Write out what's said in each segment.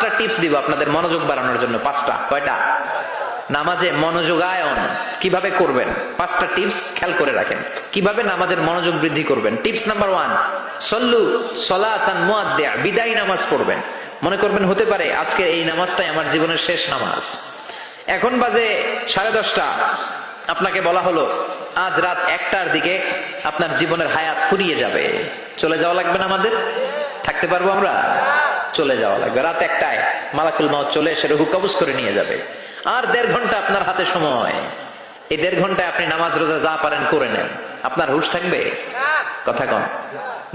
পাঁচটা টিপস দিব আপনাদের মনোযোগ বাড়ানোর জন্য, পাঁচটা, কয়টা? নামাজে মনোযোগায়ন, কীভাবে করবেন? পাঁচটা টিপস খেয়াল করে রাখেন। কীভাবে নামাজের মনোযোগ বৃদ্ধি করবেন? টিপস নাম্বার ওয়ান সল্লু সলাচান মুয়াদ্দিয়া বিদায় নামাজ পড়বেন। মনে করবেন হতে পারে আজকে এই নামাজটাই আমার জীবনের শেষ নামাজ। এখন বাজে সাড়ে দশটা। আপনাকে বলা হলো, আজ রাত একটার দিকে আপনার জীবনের হায়াত ফুরিয়ে যাবে। চলে যাওয়া লাগবে না আমাদের? থাকতে পারব আমরা? চলে যাওয়া লাগবে রাত একটায় মালাকুল মাউত চলে এসে রুহু কবজ করে নিয়ে যাবে। আর দেড় ঘণ্টা আপনার হাতে সময়। এই দেড় ঘন্টায় আপনি নামাজ রোজা যা পারেন করে নেন। আপনার হুশ থাকবে? কথা কন।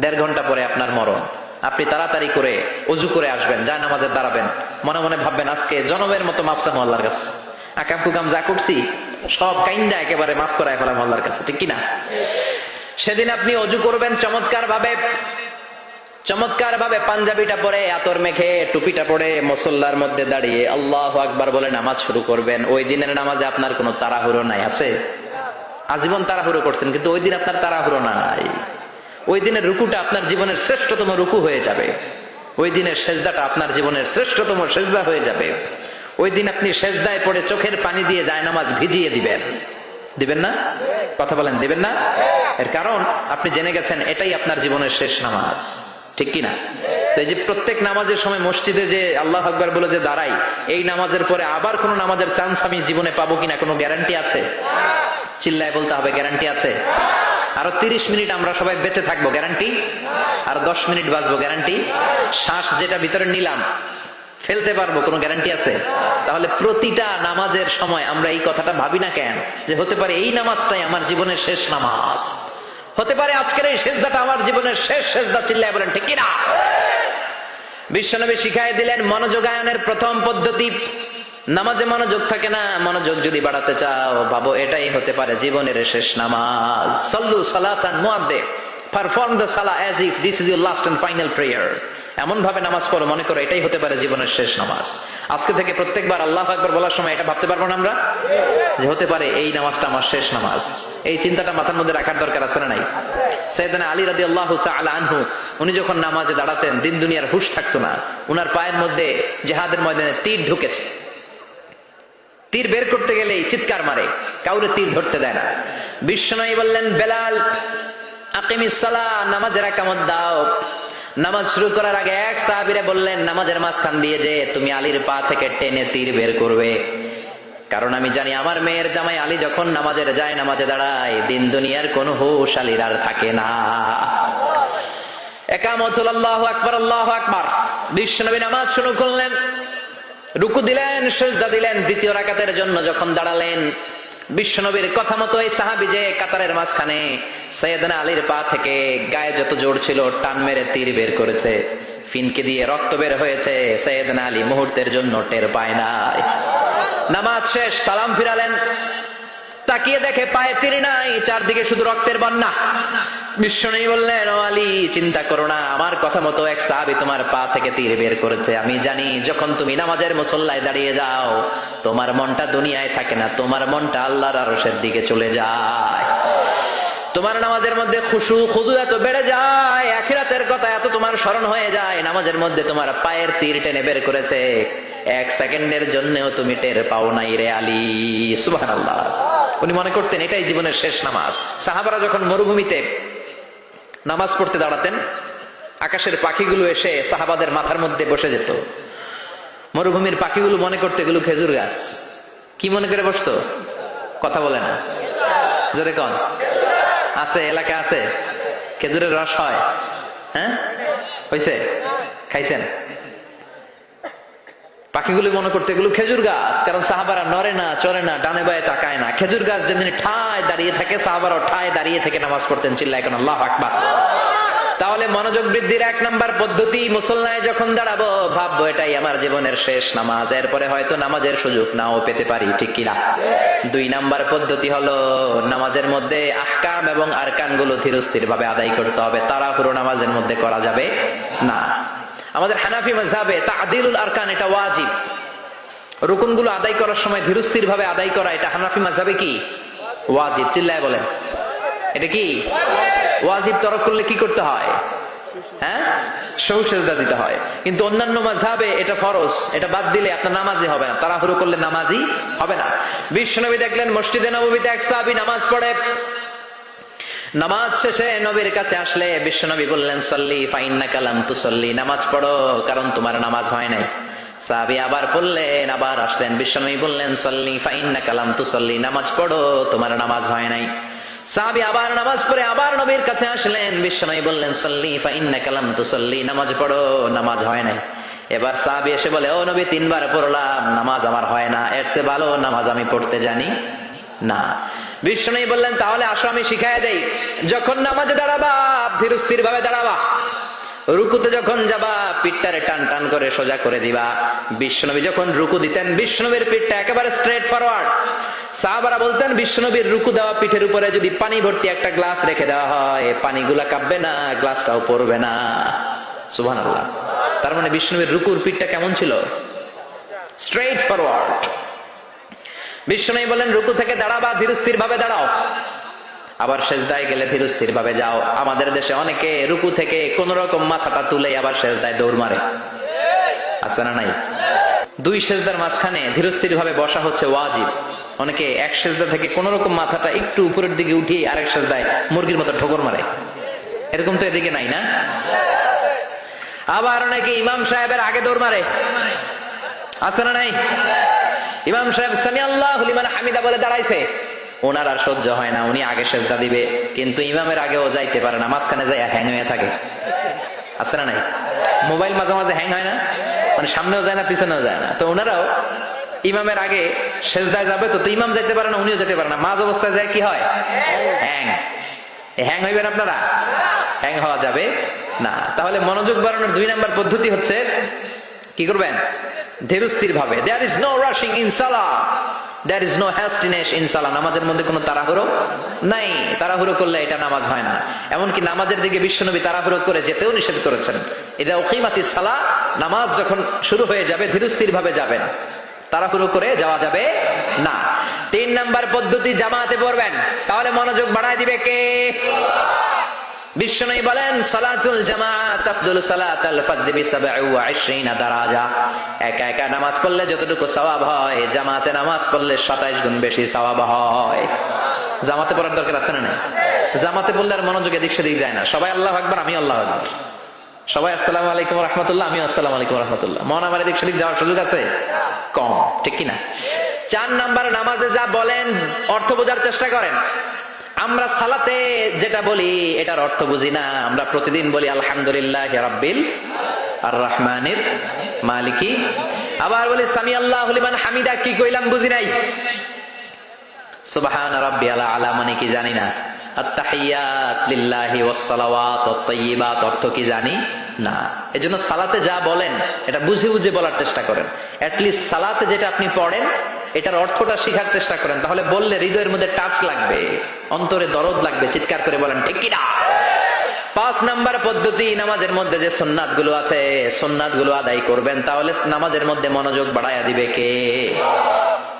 দেড় ঘণ্টা পরে আপনার মরণ। আপনি তাড়াতাড়ি করে অজু করে আসবেন, যা নামাজে দাঁড়াবেন। মনে মনে ভাববেন, আজকে জনমের মতো মাপসা আল্লাহর কাছে। আকাম কুকাম যা করছি, সব কাইন্দা একেবারে মাফ করায় ফেলাম আল্লাহর কাছে, ঠিক কিনা? সেদিন আপনি অজু করবেন চমৎকার ভাবে চমৎকার ভাবে পাঞ্জাবিটা পরে আতর মেখে টুপিটা পরে মুসল্লার মধ্যে দাঁড়িয়ে আল্লাহ আকবার বলে নামাজ শুরু করবেন। ওই দিনের নামাজে আপনার কোনো তাড়াহুড়ো নাই, আছে? আজীবন তাড়াহুড়ো করছেন, কিন্তু ওই দিন আপনার তাড়াহুড়ো নাই। ওই দিনের রুকুটা আপনার জীবনের শ্রেষ্ঠতম রুকু হয়ে যাবে। ওই দিনের সেজদাটা আপনার জীবনের শ্রেষ্ঠতম সেজদা হয়ে যাবে। ওই দিন আপনি সেজদায় পড়ে চোখের পানি দিয়ে যায় নামাজ ভিজিয়ে দিবেন। দিবেন না? কথা বলেন, দিবেন না? এর কারণ, আপনি জেনে গেছেন, এটাই আপনার জীবনের শেষ নামাজ। ঠিক কিনা? এই যে প্রত্যেক নামাজের সময় মসজিদে যে আল্লাহ আকবর বলে যে দাঁড়াই, এই নামাজের পরে আবার কোনো নামাজের চান্স আমি জীবনে পাবো কিনা কোনো গ্যারান্টি আছে? চিল্লায় বলতে হবে গ্যারান্টি আছে। আরও তিরিশ মিনিট আমরা সবাই বেঁচে থাকব গ্যারান্টি আর দশ মিনিট বাঁচবো গ্যারান্টি শ্বাস যেটা ভিতরে নিলাম, ফেলতে পারব, কোনো গ্যারান্টি আছে? তাহলে প্রতিটা নামাজের সময় আমরা এই কথাটা ভাবি না কেন? যে হতে পারে এই নামাজটাই আমার জীবনের শেষ নামাজ। হতে পারে আজকের এই শেষদাটা আমার জীবনের শেষ শেষদা চিল্লাই বলেন, ঠিক না বিশ্বনবী শিখাই দিলেন, মনোযোগায়নের প্রথম পদ্ধতি, নামাজে মনোযোগ থাকে না, মনোযোগ যদি বাড়াতে চাও বাবু এটাই হতে পারে জীবনের শেষ নামাজ। সল্লু মুয়াদ্দে পারফর্ম দ্য সালা as if this is your last and final prayer এমন ভাবে নামাজ পড়ো, মনে করো এটাই হতে পারে জীবনের শেষ নামাজ। আজকে থেকে প্রত্যেকবার আল্লাহ আকবর বলার সময় এটা ভাবতে পারব না আমরা? যে হতে পারে এই নামাজটা আমার শেষ নামাজ। এই চিন্তাটা মাথার মধ্যে রাখার দরকার আছে না নাই? সৈয়দনা আলী রাদি আল্লাহ আনহু, উনি যখন নামাজে দাঁড়াতেন, দিন দুনিয়ার হুশ থাকতো না। উনার পায়ের মধ্যে জেহাদের ময়দানে তীর ঢুকেছে। তীর বের করতে গেলেই চিৎকার মারে, কাউরে তীর ধরতে দেয় না। বিশ্বনয়ী বললেন, বেলাল আকিমিসালা নামাজের একামত দাও। নামাজ শুরু করার আগে এক সাহাবিরে বললেন, নামাজের মাঝখান দিয়ে যে তুমি আলীর পা থেকে টেনে তীর বের করবে। কারণ আমি জানি আমার মেয়ের জামাই আলী যখন নামাজের যায়, নামাজে দাঁড়ায়, দিন দুনিয়ার কোন হুশ আলীর আর থাকে না। একামত আল্লাহ আকবর আল্লাহ আকবর। বিশ্বনবী নামাজ শুরু করলেন, রুকু দিলেন, সেজদা দিলেন, দ্বিতীয় রাকাতের জন্য যখন দাঁড়ালেন, বিশ্বনবীর কথা মতো এই সাহাবি যে কাতারের মাঝখানে সৈয়দনা আলীর পা থেকে গায়ে যত জোর ছিল, টান মেরে তীর বের করেছে। ফিনকে দিয়ে রক্ত বের হয়েছে, সৈয়দনা আলী মুহূর্তের জন্য টের পায় নাই। নামাজ শেষ, সালাম ফিরালেন। তাকিয়ে দেখে পায়ে তীর নাই, চারদিকে শুধু রক্তের বন্যা। বিশ্বনবী বললেন, ও আলী, চিন্তা করো না, আমার কথা মতো এক সাহাবি তোমার পা থেকে তীর বের করেছে। আমি জানি, যখন তুমি নামাজের মুসল্লায় দাঁড়িয়ে যাও, তোমার মনটা দুনিয়ায় থাকে না, তোমার মনটা আল্লাহর আরশের দিকে চলে যায়। তোমার নামাজের মধ্যে খুশু, খুদু এত বেড়ে যায়, আখিরাতের কথা এত তোমার স্মরণ হয়ে যায়, নামাজের মধ্যে তোমার পায়ের তীর টেনে বের করেছে। এক সেকেন্ডের জন্যও তুমি টের পাও নাই রে আলী। আল্লাহ উনি মনে করতেন, এটাই জীবনের শেষ নামাজ। সাহাবারা যখন মরুভূমিতে নামাজ পড়তে দাঁড়াতেন, আকাশের পাখিগুলো এসে সাহাবাদের মাথার মধ্যে বসে যেত। মরুভূমির পাখিগুলো মনে করতে এগুলো খেজুর গাছ। কি মনে করে বসতো? কথা বলে না। জোরে কন। আছে, এলাকা আছে? খেজুরের রস হয়। হ্যাঁ? হয়েছে খাইছেন? পাখিগুলি মনে করতে এগুলো খেজুর গাছ, কারণ সাহাবারা নড়ে না চরে না, ডানে বায়ে তাকায় না। খেজুর গাছ যেমনি ঠায় দাঁড়িয়ে থাকে সাহাবারা ঠায় দাঁড়িয়ে থেকে নামাজ পড়তেন চিল্লা এখন আল্লাহ আকবার। তাহলে মনোযোগ বৃদ্ধির এক নাম্বার পদ্ধতি মুসলনায় যখন দাঁড়াবো, ভাববো এটাই আমার জীবনের শেষ নামাজ। এরপরে হয়তো নামাজের সুযোগ নাও পেতে পারি, ঠিক কিনা? দুই নাম্বার পদ্ধতি হলো, নামাজের মধ্যে আহকাম এবং আরকানগুলো ধীরস্থির ভাবে আদায় করতে হবে। তারা পুরো নামাজের মধ্যে করা যাবে না। আমাদের হানাফি মজাবে তা আদিলুল আরকান, এটা ওয়াজিব। রুকুনগুলো আদায় করার সময় ধীরস্থির ভাবে আদায় করা, এটা হানাফি মজাবে কি? ওয়াজিব। চিল্লায় বলেন। এটা কি? ওয়াজিব তরক করলে কি করতে হয়? হ্যাঁ? সৌ সেজদা দিতে হয়। কিন্তু অন্যান্য মাঝাবে এটা ফরজ, এটা বাদ দিলে আপনার নামাজি হবে না, তাড়াহুড়ো করলে নামাজি হবে না। বিশ্বনবী দেখলেন, মসজিদে নবীতে এক সাহাবী নামাজ পড়ে। নামাজ শেষে নবীর কাছে আসলে বিশ্বনবী বললেন, সল্লি ফাইন্না কালাম তু সল্লি নামাজ পড়ো, কারণ তোমার নামাজ হয় নাই। সাহাবী আবার পড়লেন আবার আসলেন। বিশ্বনবী বললেন, সল্লি ফাইন্না কালাম তু সল্লি নামাজ পড়ো, তোমার নামাজ হয় নাই। সাহাবী আবার নামাজ পড়ে আবার নবীর কাছে আসলেন। বিশ্বনবী বললেন, সল্লি ফাইন্না কালাম তু সল্লি নামাজ পড়ো, নামাজ হয় নাই। এবার সাহাবি এসে বলে, ও নবী, তিনবার পড়লাম, নামাজ আমার হয় না। এর চেয়ে ভালো নামাজ আমি পড়তে জানি না। বিষ্ণু বললেন, তাহলে আসো, আমি শিখাই দেই। যখন নামাজে দাঁড়াবা ধীর স্থির ভাবে দাঁড়াবা। রুকুতে যখন যাবা, পিঠটারে টান টান করে সোজা করে দিবা। বিশ্বনবী যখন রুকু দিতেন বিষ্ণবীর পিঠটা একেবারে স্ট্রেট ফরওয়ার্ড সাহাবারা বলতেন বিষ্ণবীর রুকু দেওয়া পিঠের উপরে যদি পানি ভর্তি একটা গ্লাস রেখে দেওয়া হয়, পানিগুলা কাঁপবে না, গ্লাসটাও পড়বে না। সুবহান আল্লাহ তার মানে বিষ্ণবীর রুকুর পিঠটা কেমন ছিল? স্ট্রেট ফরওয়ার্ড বিষ্ণু বলেন রুকু থেকে দাঁড়াবা ধীরস্থির ভাবে দাঁড়াও। আবার সেজদায় গেলে ধীরস্থির ভাবে যাও। আমাদের দেশে অনেকে রুকু থেকে কোন রকম মাথাটা তুলে আবার সেজদায় দৌড় মারে। আছে না নাই? দুই সেজদার মাঝখানে ধীরস্থির ভাবে বসা হচ্ছে ওয়াজিব। অনেকে এক সেজদা থেকে কোন রকম মাথাটা একটু উপরের দিকে উঠিয়ে আরেক সেজদায় মুরগির মতো ঠোকর মারে। এরকম তো এদিকে নাই না? আবার অনেকে ইমাম সাহেবের আগে দৌড় মারে। আছে না নাই? ইমাম সাহেব সামি আল্লাহ হামিদা বলে দাঁড়াইছে। ওনার আর সহ্য হয় না, উনি আগে সেজদা দিবে, কিন্তু ইমামের আগেও যাইতে পারে না, মাঝখানে যাই হ্যাং হয়ে থাকে। আছে না নাই? মোবাইল মাঝে মাঝে হ্যাং হয় না? মানে সামনেও যায় না, পিছনেও যায় না। তো ওনারাও ইমামের আগে সেজদায় যাবে, তো তো ইমাম যাইতে পারে না, উনিও যেতে পারে না। মাঝ অবস্থায় যায়, কি হয়? হ্যাং হ্যাং হইবেন আপনারা? হ্যাং হওয়া যাবে না। তাহলে মনোযোগ বাড়ানোর দুই নাম্বার পদ্ধতি হচ্ছে, কি করবেন? ধীরস্থির ভাবে there is no rushing in সালা there is no hastiness in সালা নামাজের মধ্যে কোনো তাড়াহুড়ো নাই। তাড়াহুড়ো করলে এটা নামাজ হয় না। এমনকি নামাজের দিকে বিশ্বনবী তাড়াহুড়ো করে যেতেও নিষেধ করেছেন। এটা ওকিমাতি সালা নামাজ যখন শুরু হয়ে যাবে ধীরস্থির ভাবে যাবেন। তাড়াহুড়ো করে যাওয়া যাবে না। তিন নাম্বার পদ্ধতি, জামাতে পড়বেন। তাহলে মনোযোগ বাড়ায় দিবে কে? বলেন, সালাতুল জামাত আফদুল ফাদ্দি বিসাবঈ ওয়া 20 দারাজা। একা একা নামাজ পড়লে যতটুকু সওয়াব হয়, জামাতে নামাজ পড়লে 27 গুণ বেশি সওয়াব হয়। জামাতে পড়ার দরকার আছে না নাই? জামাতে পড়লে আর মনোযোগ এদিক সেদিক যায় না। সবাই আল্লাহু আকবার আমি আল্লাহু আকবার। সবাই আসসালামু আলাইকুম রাহমাতুল্লাহ আমি আসসালামু আলাইকুম রাহমাতুল্লাহ। মন আমার এদিক সেদিক যাওয়ার সুযোগ আছে? কম, ঠিক কি না চার নাম্বার নামাজে যা বলেন, অর্থ বোঝার চেষ্টা করেন। আমরা সালাতে যেটা বলি, এটার অর্থ বুঝি না। আমরা প্রতিদিন বলি, আলহামদুলিল্লাহ রাব্বিল আর রহমানির মালিকি। আবার বলি সামি আল্লাহ লিমান হামিদা। কি কইলাম বুঝি নাই? সুবহান রাব্বি আলা আলা মানে কি জানি না। আত্তাহিয়াত লিল্লাহি ওয়াস সালাওয়াত ওয়াত তাইয়্যিবাত অর্থ কি জানি না। এজন্য সালাতে যা বলেন, এটা বুঝে বুঝে বলার চেষ্টা করেন। অ্যাট লিস্ট সালাতে যেটা আপনি পড়েন এটার অর্থটা শেখার চেষ্টা করেন। তাহলে বললে হৃদয়ের মধ্যে টাচ লাগবে, অন্তরে দরদ লাগবে, চিৎকার করে বলেন, ঠিক কিনা পাঁচ নাম্বার পদ্ধতি, নামাজের মধ্যে যে সোননাথগুলো আছে সোননাথগুলো আদায় করবেন, তাহলে নামাজের মধ্যে মনোযোগ বাড়াইয়া দিবে কে?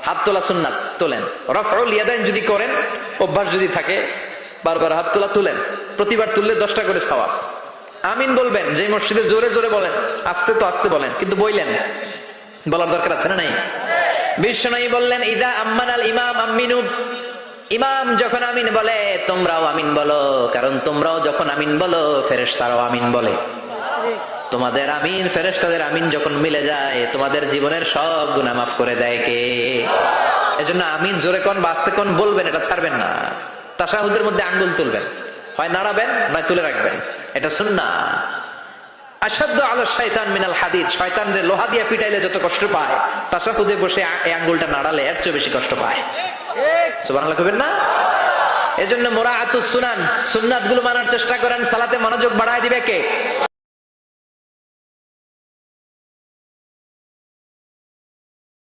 হাত তোলা সুন্নাত তোলেন। রফরুল ইয়াদাইন যদি করেন, অভ্যাস যদি থাকে, বারবার হাত তোলা তুলেন। প্রতিবার তুললে দশটা করে সওয়াব। আমিন বলবেন, যে মসজিদে জোরে জোরে বলেন, আস্তে তো আস্তে বলেন, কিন্তু বইলেন। বলার দরকার আছে না নাই? বিষ্ণু বললেন, ইদা আম্মান আল ইমাম আমিনু ইমাম যখন আমিন বলে, তোমরাও আমিন বলো, কারণ তোমরাও যখন আমিন বলো, ফেরেশতারাও আমিন বলে। তোমাদের আমিন, ফেরেশতাদের আমিন যখন মিলে যায়, তোমাদের জীবনের সব গুনাহ মাফ করে দেয় কে? এজন্য আমিন জোরে কোন, বাঁচতে কোন বলবেন, এটা ছাড়বেন না। তাসাহুদের মধ্যে আঙ্গুল তুলবেন। হয় নাড়াবেন, নয় তুলে রাখবেন। এটা শুননা আসাধ্য আলো শয়তান মিনাল হাদিদ। শয়তান লোহা দিয়ে পিটাইলে যত কষ্ট পায়, তাসাহুদে বসে এই আঙ্গুলটা নাড়ালে এর চেয়ে বেশি কষ্ট পায়। সুবহানাল্লাহ কবেন না? এজন্য মোরা আতুস সুনান সুন্নাতগুলো মানার চেষ্টা করেন, সালাতে মনোযোগ বাড়ায় দিবে কে?